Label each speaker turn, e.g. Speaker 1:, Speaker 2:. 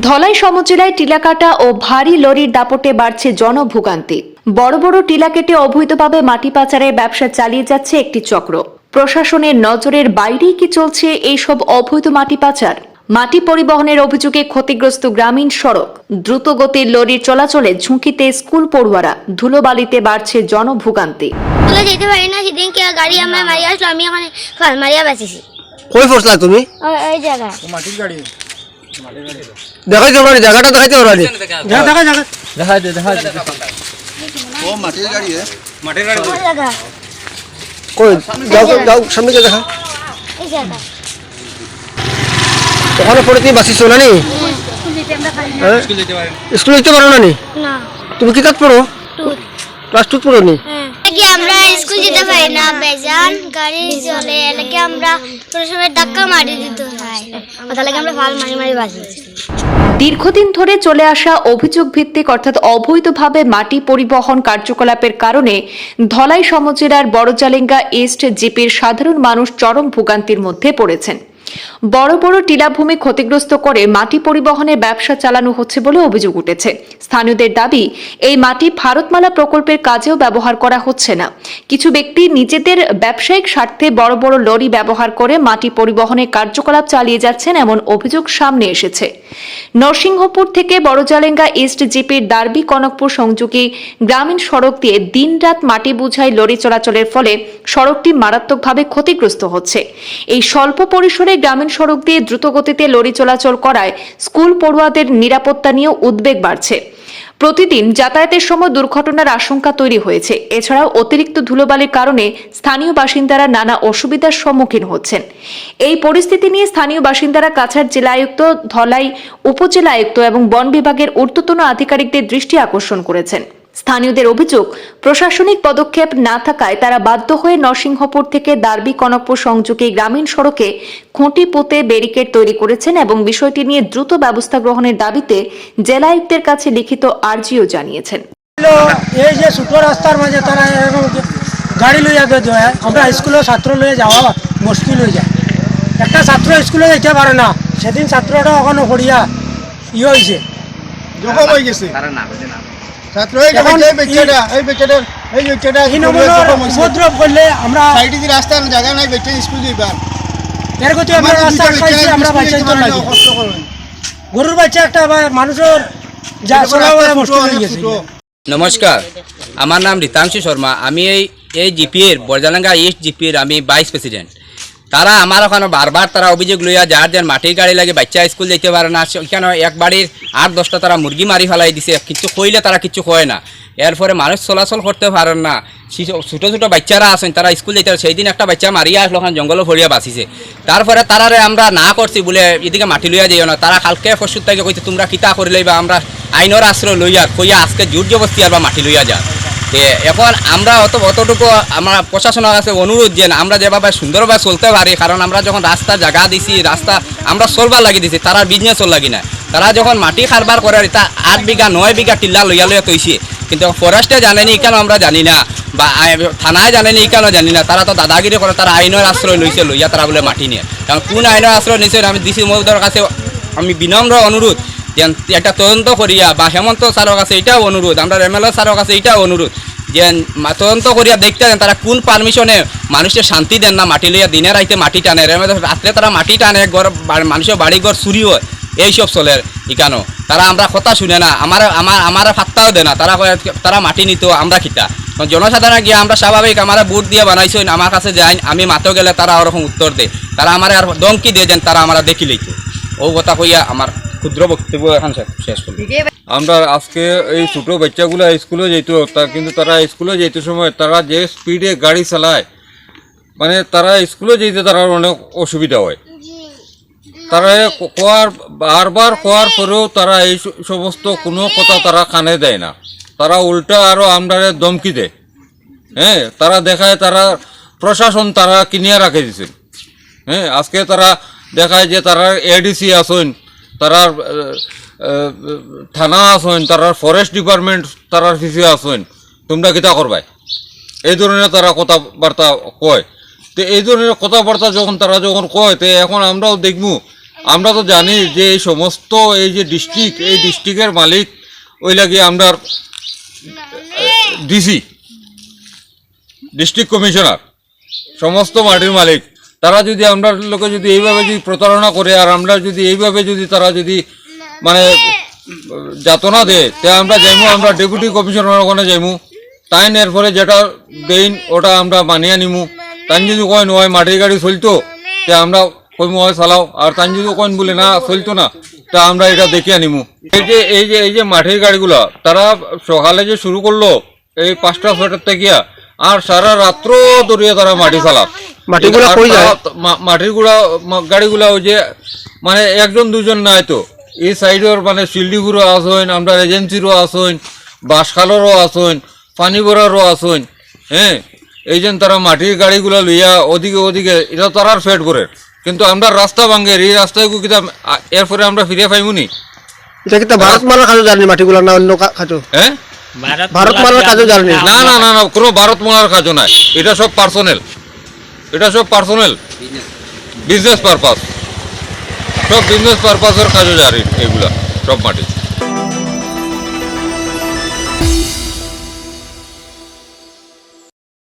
Speaker 1: ধলাই সমজেলায় টিলাকাটা ও ভারী লরির দাপটে বাড়ছে জনভোগান্তি। বড় বড় টিলা কেটে অবৈধভাবে মাটি পাচারের ব্যবসা চালিয়ে যাচ্ছে একটি চক্র। প্রশাসনের নজরের বাইরেই কি চলছে এইসব অবৈধ মাটি পাচার? মাটি পরিবহনের অভিযোগে ক্ষতিগ্রস্ত গ্রামীণ সড়ক। দ্রুত গতির লরির চলাচলে ঝুঁকিতে স্কুল পড়ুয়ারা ধুলোবালিতে বাড়ছে জনভোগান্তি।
Speaker 2: যেতে পারি না সেদিন কে গাড়ি আমার মারিয়া আসলো আমি ওখানে মারিয়া বাঁচিছি।
Speaker 3: কই ফসলা তুমি?
Speaker 2: ওই ওই জায়গায়।
Speaker 3: দেখাইতে পারি জায়গাটা দেখাইতে পারি
Speaker 2: ওই জায়গা
Speaker 3: কই যাও যাও সামনে গিয়ে দেখা।
Speaker 2: এই জায়গা
Speaker 3: ওখানে পড়ে তুমি বাঁচিছো না নি হ্যাঁ? স্কুলে যেতে পারো না নি। তুমি কি কাজ পড়ো? ক্লাস টু পড়ো নি
Speaker 2: হ্যাঁ। কি আমরা স্কুল যেতে পারি না, বেজান গাড়ি চলে এলাকে আমরা কোনো সময় ধাক্কা মারি দিত হয়। লাগে আমরা ফাল মারি মারি বাঁচিছি
Speaker 1: দীর্ঘদিন ধরে চলে আসা অভিযোগ ভিত্তিক, অর্থাৎ অবৈধভাবে মাটি পরিবহন কার্যকলাপের কারণে ধলাই সমজেলার বড়জালেঙ্গা ইস্ট জিপির সাধারণ মানুষ চরম ভোগান্তির মধ্যে পড়েছেন। বড় বড় টিলাভূমি ক্ষতিগ্রস্ত করে মাটি পরিবহনের ব্যবসা চালানো হচ্ছে বলে অভিযোগ উঠেছে। স্থানীয়দের দাবি, এই মাটি ভারতমালা প্রকল্পের কাজেও ব্যবহার করা হচ্ছে না। কিছু ব্যক্তি নিজেদের ব্যবসায়িক স্বার্থে বড় বড় লরি ব্যবহার করে মাটি পরিবহনের কার্যকলাপ চালিয়ে যাচ্ছেন এমন অভিযোগ সামনে এসেছে। নরসিংহপুর থেকে বড়জালেঙ্গা ইস্ট জিপির দার্বি কনকপুর সংযোগী গ্রামীণ সড়ক দিয়ে দিনরাত মাটি বোঝাই লরি চলাচলের ফলে সড়কটি মারাত্মকভাবে ক্ষতিগ্রস্ত হচ্ছে। এই স্বল্প পরিসরে গ্রামীণ সড়ক দিয়ে দ্রুতগতিতে লরি চলাচল করায় স্কুল পড়ুয়াদের নিরাপত্তা নিয়েও উদ্বেগ বাড়ছে। প্রতিদিন যাতায়াতের সময় দুর্ঘটনার আশঙ্কা তৈরি হয়েছে। এছাড়াও অতিরিক্ত ধুলোবালির কারণে স্থানীয় বাসিন্দারা নানা অসুবিধার সম্মুখীন হচ্ছেন। এই পরিস্থিতি নিয়ে স্থানীয় বাসিন্দারা কাছাড় জেলা আয়ুক্ত, ধলাই উপজেলা আয়ুক্ত এবং বন বিভাগের ঊর্ধ্বতন আধিকারিকদের দৃষ্টি আকর্ষণ করেছেন। স্থানীয়দের অভিযোগ প্রশাসনিক পদক্ষেপ না থাকায় তারা বাধ্য হয়ে নরসিংহপুর থেকে দার্বি কনকপুর সংযোগী গ্রামীণ সড়কে খুঁটি পুঁতে ব্যারিকেড তৈরি করেছেন এবং বিষয়টি নিয়ে দ্রুত ব্যবস্থা গ্রহণের দাবিতে জেলা আয়ুক্তের কাছে লিখিত আর্জিও জানিয়েছেন।
Speaker 4: এই যে ছোট রাস্তার মাঝে তারা এরকম গাড়ি লইয়া যায় আমরা স্কুলের ছাত্র লইয়া যাওয়া মুশকিল হয়ে যায়। একটা ছাত্র স্কুলে যেতে পারে না সেদিন ছাত্রটা ওখানে হরিয়া ইয়ে হয়েছে
Speaker 5: হয়ে গেছে। ছাত্র এই
Speaker 4: এখন
Speaker 5: এই বাচ্চাটা এই বাচ্চাটা এই বাচ্চাটা
Speaker 4: এই নমুনার
Speaker 5: জখম হয়েছে।
Speaker 4: উপদ্রব করলে আমরা
Speaker 5: সাইডে দিয়ে রাস্তা জায়গা নাই বাচ্চা স্কুল দিবার
Speaker 4: এর গতি আমরা রাস্তা খাইছি আমরা বাচ্চা তো লাগে
Speaker 5: কষ্ট করেন
Speaker 4: গরুর বাচ্চা একটা আবার মানুষের যা চলা মুশকিল হয়ে গেছে।
Speaker 6: নমস্কার আমার নাম রীতাংশু শর্মা। আমি এই এই জিপির বরজালাঙ্গা ইস্ট জিপির আমি ভাইস প্রেসিডেন্ট তারা আমার ওখানে বারবার তারা অভিযোগ লইয়া যার যার মাটির গাড়ি লাগে বাচ্চা স্কুল যেতে পারে না সেখানে এক বাড়ির আট দশটা তারা মুরগি মারি ফেলাই দিছে। কিছু কইলে তারা কিছু কয় না। এরপরে মানুষ চলাচল করতে পারেন না। ছোটো ছোটো বাচ্চারা আছেন, তারা স্কুল যেতে। সেই দিন একটা বাচ্চা মারিয়া আসলো, ওখানে জঙ্গলে ভরিয়া বাঁচিছে। তারপরে তারারে আমরা না করছি বলে এদিকে মাটি লইয়া যাইও না। তারা কালকে পরশুর থেকে কইছে, তোমরা কিতা করে লইবা আমরা আইনের আশ্রয় লইয়া কইয়া আজকে জোর জবস্তি আর বা মাটি লইয়া যা। এখন আমরা অত অতটুকু আমরা প্রশাসনের কাছে অনুরোধ যে আমরা যেভাবে সুন্দরভাবে চলতে পারি, কারণ আমরা যখন রাস্তা জায়গা দিছি, রাস্তা আমরা চলবার লাগি দিছি, তারা বিজনেসও লাগি না তারা যখন মাটি খারবার করে, তা আট বিঘা, নয় বিঘা টিল্লা লইয়া লইয়া তৈছে। কিন্তু ফরেস্টে জানেনি কেন আমরা জানি না, বা থানায় জানেনি কেন জানি না, তারা তো দাদাগিরি করে, তারা আইনের আশ্রয় লইছে, লইয়া তারা বলে মাটি নিয়ে। কারণ কোন আইনের আশ্রয় নিছে আমি ডিসি মহোদয়ের কাছে আমি বিনম্র অনুরোধ। যে একটা তদন্ত করিয়া বা হেমন্ত স্যারের কাছে এটাও অনুরোধ, আমরা এমএলএ স্যারের কাছে এটাও অনুরোধ যে তদন্ত করিয়া দেখতে দেন তারা কোন পারমিশনে মানুষের শান্তি দেন না, মাটি লইয়া দিনে রাইতে মাটি টানে রাত্রে তারা মাটি টানে, ঘর মানুষের বাড়ি ঘর চুরি হয়, এইসব চলে ইকানো তারা আমরা কথা শুনে না, আমার আমার আমার ফাত্তাও দেয় না, তারা তারা মাটি নিত, আমরা খিতা। জনসাধারণ গিয়ে আমরা স্বাভাবিক আমার বুট দিয়ে বানাইছো, আমার কাছে যাই, আমি মাতো গেলে তারা ওরকম উত্তর দেয়। তারা আমার আর দমকি দিয়ে দেন তারা আমরা দেখি লইতো। ও কথা কইয়া আমার ক্ষুদ্র বক্তব্য এখন শেষ- করি
Speaker 7: আমরা আজকে এই ছোটো বাচ্চাগুলো স্কুলে যেত কিন্তু তারা স্কুলে যেতে সময় তারা যে স্পিডে গাড়ি চালায় মানে তারা স্কুলে যেতে তারা অনেক অসুবিধা হয়। তারা কোয়ার বারবার কোয়ার পরেও তারা এই সমস্ত কোনো কথা তারা কানে দেয় না। তারা উল্টা আরও আমরারে দমকি দেয়। হ্যাঁ তারা দেখায় তারা প্রশাসন তারা কিনিয়া রাখে দিছে। হ্যাঁ আজকে তারা দেখায় যে তারা এডিসি আসেন তারা আহ, আহ, থানা আসেন তারা ফরেস্ট ডিপার্টমেন্ট তারার ফিসে আসেন তোমরা কিতা করবাই? এই ধরনের তারা কথাবার্তা কয়। তো এই ধরনের কথাবার্তা যখন তারা যখন কয় তো এখন আমরাও দেখব। আমরা তো জানি যে এই সমস্ত এই যে ডিস্ট্রিক্ট এই ডিস্ট্রিক্টের মালিক ওই লাগে আমরা ডিসি ডিস্ট্রিক্ট কমিশনার সমস্ত মাটির মালিক। তারা যদি আমরা লোকে যদি এইভাবে যদি প্রতারণা করে আর আমরা যদি এইভাবে যদি তারা যদি মানে যাতনা দেয়, তে আমরা যাইমু, আমরা ডেপুটি কমিশনার ওখানে যাইমু। তাই এরপরে যেটা দেইন, ওটা আমরা মানিয়ে নিমু। তাই যদি কয় নয় মাটির গাড়ি চলতো, তে আমরা কইমু হয় চালাও। আর তাই যদি কইন বলে, না, চলতো না, তা আমরা এটা দেখিয়ে নিমু। এই যে এই যে এই যে মাটির গাড়িগুলো, তারা সকালে যে শুরু করল, এই পাঁচটা ছয়টার থেকে, আর সারা রাত্র দরিয়ে তারা মাটি চালাক
Speaker 3: মাটিগুলা কই যায়?
Speaker 7: মা- গুড়া মা- গাড়িগুলা ওই যে মানে একজন দুজন নাই তো। এই সাইডের মানে শিল্ডিগুড়ো আসইন আমরা এজেন্সিরও আসইন বাঁশখালেরও আসইন পানি ভরারও আসইন হ্যাঁ? এই যে তারা মাটির গাড়িগুলা লইয়া ওদিকে ওদিকে এটা তারার ফেট করে। কিন্তু আমরা রাস্তা ভাঙ্গের এই রাস্তায় কিতা এরপরে আমরা ফিরে পাইমুনি?
Speaker 3: এটা কিন্তু ভারত মালার কাজও জানি মাটিগুলো না অন্য কাজও?
Speaker 7: হ্যাঁ?
Speaker 3: ভারত মালার কাজও জানি
Speaker 7: না না না না কোনো ভারত মালার কাজও নাই। এটা সব পার্সোনাল এটা সব পার্সোনাল বিজনেস পারপাস সব বিজনেস পারপাসের কাজে জারি এগুলা সব মাটি